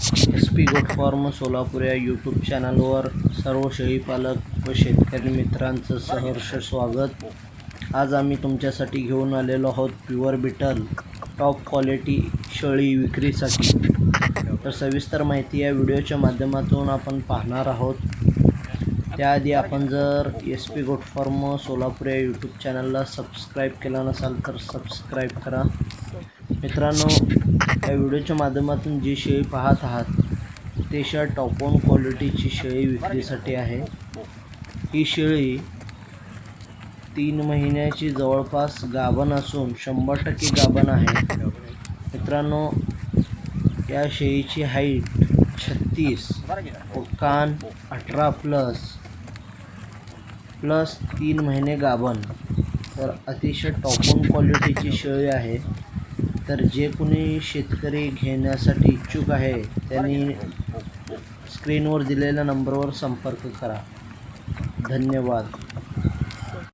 XP गोट farm Solapur या YouTube चॅनलवर सर्व शेळीपालक व शेतकरी मित्रांचं सहर्ष स्वागत. आज आम्ही तुमच्यासाठी घेऊन आलेलो आहोत प्युअर बिटल टॉप क्वालिटी शेळी विक्रीसाठी. तर सविस्तर माहिती या व्हिडिओच्या माध्यमातून आपण पाहणार आहोत. त्याआधी आपण जर S P goat farm Solapur या यूट्यूब चॅनलला सबस्क्राईब केला नसाल तर सबस्क्राईब करा. मित्रांनो या व्हिडिओच्या माध्यमातून जी शेळी पाहत आहात ते शेळ टॉपॉन क्वालिटीची शेळी विक्रीसाठी आहे. ही शेळी तीन महिन्याची जवळपास गाभण असून शंभर टक्के गाभण आहे. मित्रांनो या शेळीची हाईट छत्तीस व कान अठरा प्लस प्लस तीन महिने गाभण. तर अतिशय टॉपन क्वालिटीची शेळी आहे. तर जे कोणी शेतकरी घेण्यासाठी इच्छुक आहे त्यांनी स्क्रीनवर दिलेल्या नंबरवर संपर्क करा. धन्यवाद.